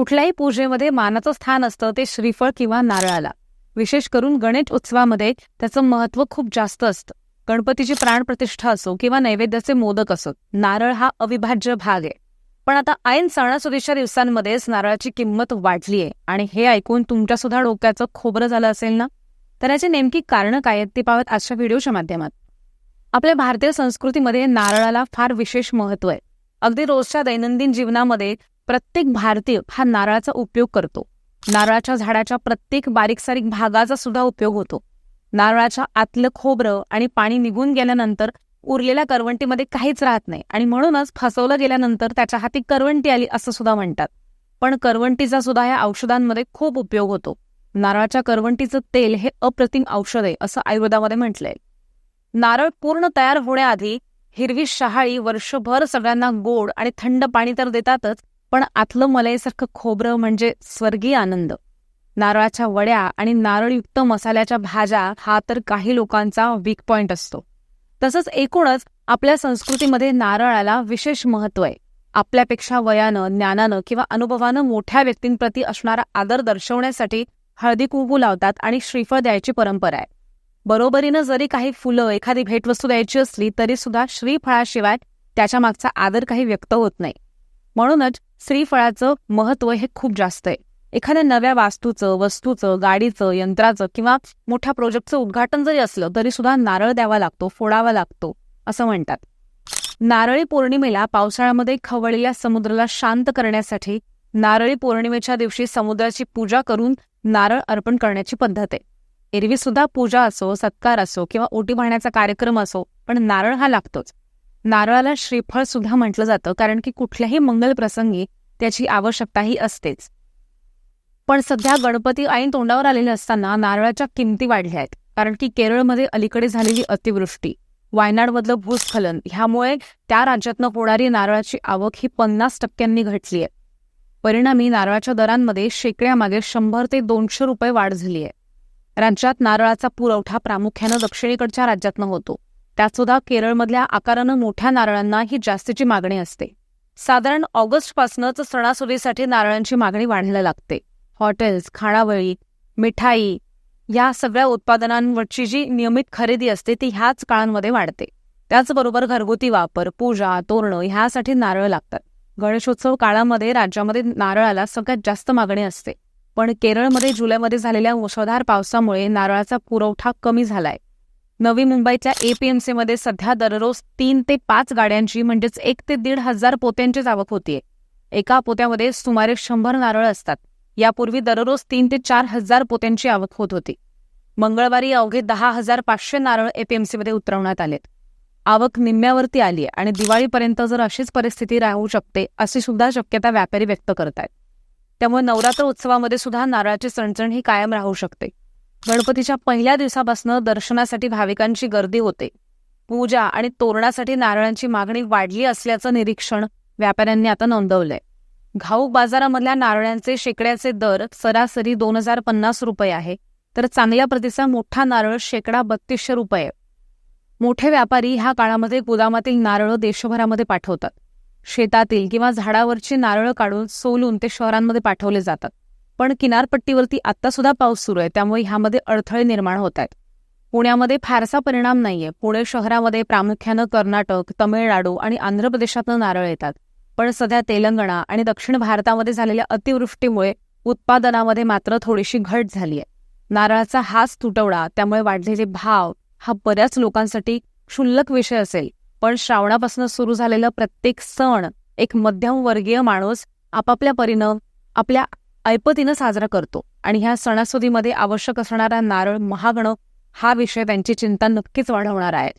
कुठल्याही पूजेमध्ये मानाचं स्थान असतं ते श्रीफळ किंवा नारळाला. विशेष करून गणेश उत्सवामध्ये त्याचं महत्त्व खूप जास्त असतं. गणपतीची प्राणप्रतिष्ठा असो किंवा नैवेद्याचे मोदक असो नारळ हा अविभाज्य भाग आहे. पण आता ऐन सणासुदीच्या दिवसांमध्येच नारळाची किंमत वाढली आहे आणि हे ऐकून तुमच्या सुद्धा डोक्याचं खोबरं झालं असेल ना? तर याची नेमकी कारणं काय आहेत ते पाहत आजच्या व्हिडिओच्या माध्यमात. आपल्या भारतीय संस्कृतीमध्ये नारळाला फार विशेष महत्त्व आहे. अगदी रोजच्या दैनंदिन जीवनामध्ये प्रत्येक भारतीय हा नारळाचा उपयोग करतो. नारळाच्या झाडाच्या प्रत्येक बारीक सारीक भागाचा सुद्धा उपयोग होतो. नारळाच्या आतलं खोबरं आणि पाणी निघून गेल्यानंतर उरलेल्या करवंटीमध्ये काहीच राहत नाही आणि म्हणूनच फसवलं गेल्यानंतर त्याच्या हाती करवंटी आली असं सुद्धा म्हणतात. पण करवंटीचा सुद्धा या औषधांमध्ये खूप उपयोग होतो. नारळाच्या करवंटीचं तेल हे अप्रतिम औषध आहे असं आयुर्वेदामध्ये म्हटलंय. नारळ पूर्ण तयार होण्याआधी हिरवी शहाळी वर्षभर सगळ्यांना गोड आणि थंड पाणी तर देतातच पण आतलं मलईसारखं खोबरं म्हणजे स्वर्गीय आनंद. नारळाच्या वड्या आणि नारळयुक्त मसाल्याच्या भाज्या हा तर काही लोकांचा वीक पॉइंट असतो. तसंच एकूणच आपल्या संस्कृतीमध्ये नारळाला विशेष महत्त्व आहे. आपल्यापेक्षा वयानं ज्ञानानं किंवा अनुभवानं मोठ्या व्यक्तींप्रती असणारा आदर दर्शवण्यासाठी हळदी कुंकू लावतात आणि श्रीफळ द्यायची परंपरा आहे. बरोबरीनं जरी काही फुलं एखादी भेटवस्तू द्यायची असली तरी सुद्धा श्रीफळाशिवाय त्याच्या मागचा आदर काही व्यक्त होत नाही. म्हणूनच श्रीफळाचं महत्त्व हे खूप जास्त आहे. एखाद्या नव्या वास्तूचं वस्तूचं गाडीचं यंत्राचं किंवा मोठ्या प्रोजेक्टचं उद्घाटन जरी असलं तरी सुद्धा नारळ द्यावा लागतो फोडावा लागतो असं म्हणतात. नारळी पौर्णिमेला पावसाळ्यामध्ये खवळलेल्या समुद्राला शांत करण्यासाठी नारळी पौर्णिमेच्या दिवशी समुद्राची पूजा करून नारळ अर्पण करण्याची पद्धत आहे. एरवी सुद्धा पूजा असो सत्कार असो किंवा ओटी भरण्याचा कार्यक्रम असो पण नारळ हा लागतोच. नारळाला श्रीफळ सुद्धा म्हटलं जातं कारण की कुठल्याही मंगल प्रसंगी त्याची आवश्यकताही असतेच. पण सध्या गणपती ऐन तोंडावर आलेले असताना नारळाच्या किमती वाढल्या आहेत कारण की केरळमध्ये अलीकडे झालेली अतिवृष्टी वायनाडमधलं भूस्खलन ह्यामुळे त्या राज्यातनं होणारी नारळाची आवक ही पन्नास टक्क्यांनी घटली आहे. परिणामी नारळाच्या दरांमध्ये शेकड्यामागे शंभर ते दोनशे रुपये वाढ झाली आहे. राज्यात नारळाचा पुरवठा प्रामुख्यानं दक्षिणेकडच्या राज्यातनं होतो. त्यातसुद्धा केरळमधल्या आकारानं मोठ्या नारळांना ही जास्तीची मागणी असते. साधारण ऑगस्टपासूनच सणासुदीसाठी नारळांची मागणी वाढायला लागते. हॉटेल्स खाणावळी मिठाई या सगळ्या उत्पादनांवरची जी नियमित खरेदी असते ती ह्याच काळांमध्ये वाढते. त्याचबरोबर घरगुती वापर पूजा तोरणं ह्यासाठी नारळ लागतात. गणेशोत्सव काळामध्ये राज्यामध्ये नारळाला सगळ्यात जास्त मागणी असते. पण केरळमध्ये जुलैमध्ये झालेल्या मुसळधार पावसामुळे नारळाचा पुरवठा कमी झालाय. नवी मुंबईच्या एपीएमसीमध्ये सध्या दररोज तीन ते पाच गाड्यांची म्हणजेच एक ते दीड हजार पोत्यांचीच आवक होतीये. एका पोत्यामध्ये सुमारे शंभर नारळ असतात. यापूर्वी दररोज तीन ते चार हजार पोत्यांची आवक होत होती. मंगळवारी अवघे दहा हजार पाचशे नारळ एपीएमसीमध्ये उतरवण्यात आलेत. आवक निम्म्यावरती आली आहे आणि दिवाळीपर्यंत जर अशीच परिस्थिती राहू शकते अशी सुद्धा शक्यता व्यापारी व्यक्त करत आहेत त्यामुळे नवरात्र उत्सवामध्ये सुद्धा नारळाची चणचण ही कायम राहू शकते. गणपतीच्या पहिल्या दिवसापासून दर्शनासाठी भाविकांची गर्दी होते. पूजा आणि तोरणासाठी नारळांची मागणी वाढली असल्याचं निरीक्षण व्यापाऱ्यांनी आता नोंदवलंय. घाऊक बाजारामधल्या नारळांचे शेकड्याचे दर सरासरी दोन हजार पन्नास रुपये आहे तर चांगल्या प्रतीचा मोठा नारळ शेकडा बत्तीसशे रुपये. मोठे व्यापारी ह्या काळामध्ये गोदामातील नारळ देशभरामध्ये पाठवतात. शेतातील किंवा झाडावरची नारळ काढून सोलून ते शहरांमध्ये पाठवले जातात. पण किनारपट्टीवरती आता सुद्धा पाऊस सुरू आहे. त्यामुळे ह्यामध्ये अडथळे निर्माण होत आहेत. पुण्यामध्ये फारसा परिणाम नाहीये. पुणे शहरामध्ये प्रामुख्यानं कर्नाटक तमिळनाडू आणि आंध्र प्रदेशातनं नारळ येतात. पण सध्या तेलंगणा आणि दक्षिण भारतामध्ये झालेल्या अतिवृष्टीमुळे उत्पादनामध्ये मात्र थोडीशी घट झाली आहे नारळाचा हाच तुटवडा त्यामुळे वाढलेले भाव हा बऱ्याच लोकांसाठी क्षुल्लक विषय असेल. पण श्रावणापासून सुरू झालेला प्रत्येक सण एक मध्यमवर्गीय माणूस आपापल्या परीनं आपल्या ऐपतीनं साजरा करतो. आणि ह्या सणासुदीमध्ये आवश्यक असणारा नारळ महागणं हा विषय त्यांची चिंता नक्कीच वाढवणार आहे.